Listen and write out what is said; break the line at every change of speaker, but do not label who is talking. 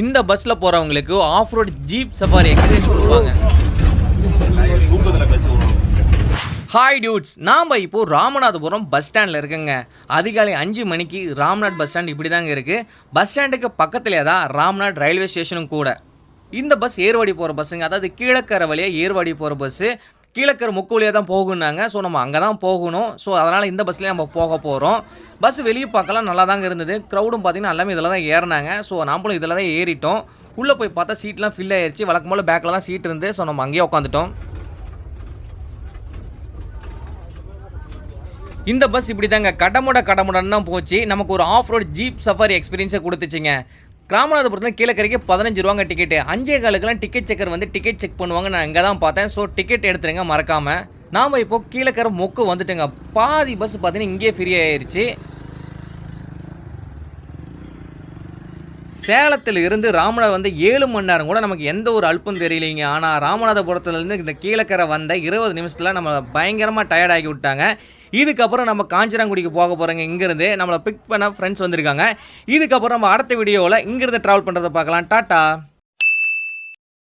இந்த பஸ்ஸில் போகிறவங்களுக்கு off road jeep safari experience கொடுப்பாங்க. ஹாய் டியூட்ஸ் நாம் இப்போ ராமநாதபுரம் பஸ் ஸ்டாண்டில் இருக்கேங்க. அதிகாலை அஞ்சு மணிக்கு ராம்நாத் பஸ் ஸ்டாண்ட் இப்படி தாங்க இருக்குது பஸ் ஸ்டாண்டுக்கு பக்கத்துலேயே தான் ராம்நாத் ரயில்வே ஸ்டேஷனும் கூட. இந்த பஸ் ஏர்வாடி போகிற பஸ்ஸுங்க அதாவது கீழக்கரை வழியாக ஏர்வாடி போகிற பஸ்ஸு கீழக்கர் முக்கு வழியாக தான் போகுன்னாங்க. ஸோ நம்ம அங்கே தான் போகணும். ஸோ அதனால் இந்த பஸ்லேயே நம்ம போக போகிறோம் பஸ் வெளியே பார்க்கலாம் நல்லா தாங்க இருந்தது. க்ரௌடும் பார்த்தீங்கன்னா எல்லாமே இதில் தான் ஏறினாங்க. ஸோ நாம்பளும் இதில் தான் ஏறிட்டோம். உள்ளே போய் பார்த்தா சீட்லாம் ஃபில் ஆயிடுச்சு வழக்கம் போல் பேக்கில் தான் சீட் இருந்து. ஸோ நம்ம அங்கேயே உட்காந்துட்டோம் இந்த பஸ் இப்படி தாங்க கடமுட கடமுடன்னு தான் போச்சு. நமக்கு ஒரு ஆஃப் ரோட் ஜீப் சஃபாரி எக்ஸ்பீரியன்ஸை கொடுத்துச்சுங்க. ராமநாதபுரத்தில் கீழக்கரைக்கு பதினஞ்சு ரூபாங்க டிக்கெட்டு அஞ்சே காலுக்கெல்லாம் டிக்கெட் செக்கர் வந்து டிக்கெட் செக் பண்ணுவாங்க. நான் இங்கே தான் பார்த்தேன். ஸோ டிக்கெட் எடுத்துருங்க மறக்காமல் நாம் இப்போ கீழக்கரை மொக்கு வந்துட்டுங்க. பாதி பஸ் பார்த்தீங்கன்னா இங்கேயே ஃப்ரீ ஆயிடுச்சு சேலத்தில் இருந்து ராமநாதர் வந்து ஏழு மணி நேரம் கூட நமக்கு எந்த ஒரு அல்பம் தெரியலைங்க. ஆனால் ராமநாதபுரத்துலேருந்து இந்த கீழக்கரை வந்த இருபது நிமிஷத்தில் நம்ம பயங்கரமாக டயர்ட் ஆகி விட்டாங்க. இதுக்கப்புறம் நம்ம காஞ்சிராங்குடிக்கு போக போகிறோங்க இங்கேருந்து நம்மளை பிக் பண்ண ஃப்ரெண்ட்ஸ் வந்திருக்காங்க. இதுக்கப்புறம் நம்ம அடுத்த வீடியோவில் இங்கேருந்து ட்ராவல் பண்ணுறதை பார்க்கலாம். டாட்டா.